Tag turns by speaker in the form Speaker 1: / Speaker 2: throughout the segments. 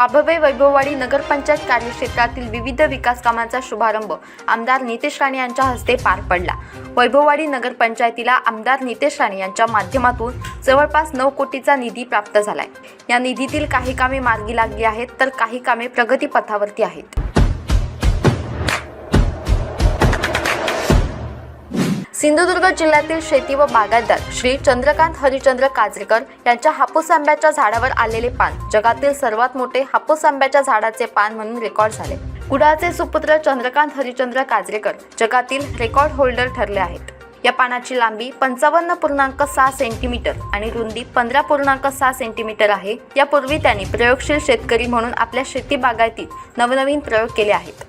Speaker 1: पाभवे वैभववाडी नगरपंचायत कार्यक्षेत्रातील विविध विकास कामांचा शुभारंभ आमदार नितेश राणे यांच्या हस्ते पार पडला. वैभववाडी नगरपंचायतीला आमदार नितेश राणे यांच्या माध्यमातून जवळपास नऊ कोटीचा निधी प्राप्त झालाय. या निधीतील काही कामे मार्गी लागली आहेत तर काही कामे प्रगतीपथावरती आहेत. सिंधुदुर्ग जिल्ह्यातील शेती व बागायतदार श्री चंद्रकांत हरिचंद्र काजरेकर यांच्या हापूस आंब्याच्या झाडावर आलेले पान. जगातील सर्वात मोठे हापूस आंब्याच्या झाडाचे पान म्हणून रेकॉर्ड झाले. कुडाळचे सुपुत्र चंद्रकांत हरिचंद्र काजरेकर जगातील रेकॉर्ड होल्डर ठरले आहेत. या पानाची लांबी पंचावन्न पूर्णांक सहा सेंटीमीटर आणि रुंदी पंधरा पूर्णांक सहा सेंटीमीटर आहे. यापूर्वी त्यांनी प्रयोगशील शेतकरी म्हणून आपल्या शेती बागायतीत नवनवीन प्रयोग केले आहेत.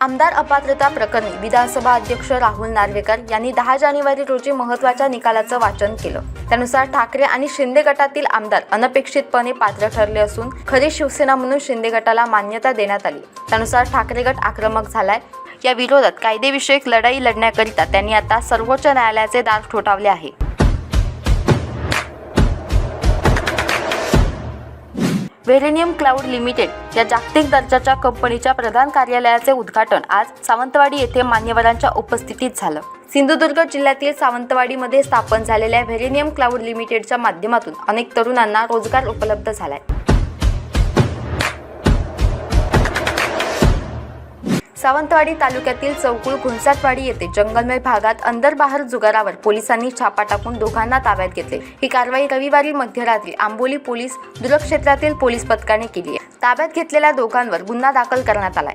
Speaker 1: आमदार अपात्रता प्रकरणी विधानसभा अध्यक्ष राहुल नार्वेकर यांनी दहा जानेवारी रोजी महत्त्वाच्या निकालाचं वाचन केलं. त्यानुसार ठाकरे आणि शिंदे गटातील आमदार अनपेक्षितपणे पात्र ठरले असून खरी शिवसेना म्हणून शिंदे गटाला मान्यता देण्यात आली. त्यानुसार ठाकरे गट आक्रमक झालाय. या विरोधात कायदेविषयक लढाई लढण्याकरिता त्यांनी आता सर्वोच्च न्यायालयाचे दार ठोठावले आहे. व्हेरेनियम क्लाउड लिमिटेड या जागतिक दर्जाच्या कंपनीच्या प्रधान कार्यालयाचे उद्घाटन आज सावंतवाडी येथे मान्यवरांच्या उपस्थितीत झालं. सिंधुदुर्ग जिल्ह्यातील सावंतवाडीमध्ये स्थापन झालेल्या व्हेरेनियम क्लाउड लिमिटेडच्या माध्यमातून अनेक तरुणांना रोजगार उपलब्ध झालाय. सावंतवाडी तालुक्यातील चौकुळ घुणसाटवाडी येथे जंगलमय भागात अंदरबाहेर जुगारावर पोलिसांनी छापा टाकून दोघांना ताब्यात घेतले. ही कारवाई रविवारी मध्यरात्री आंबोली पोलीस दुर्गक्षेत्रातील पोलीस पथकाने केली आहे. ताब्यात घेतलेल्या दोघांवर गुन्हा दाखल करण्यात आलाय.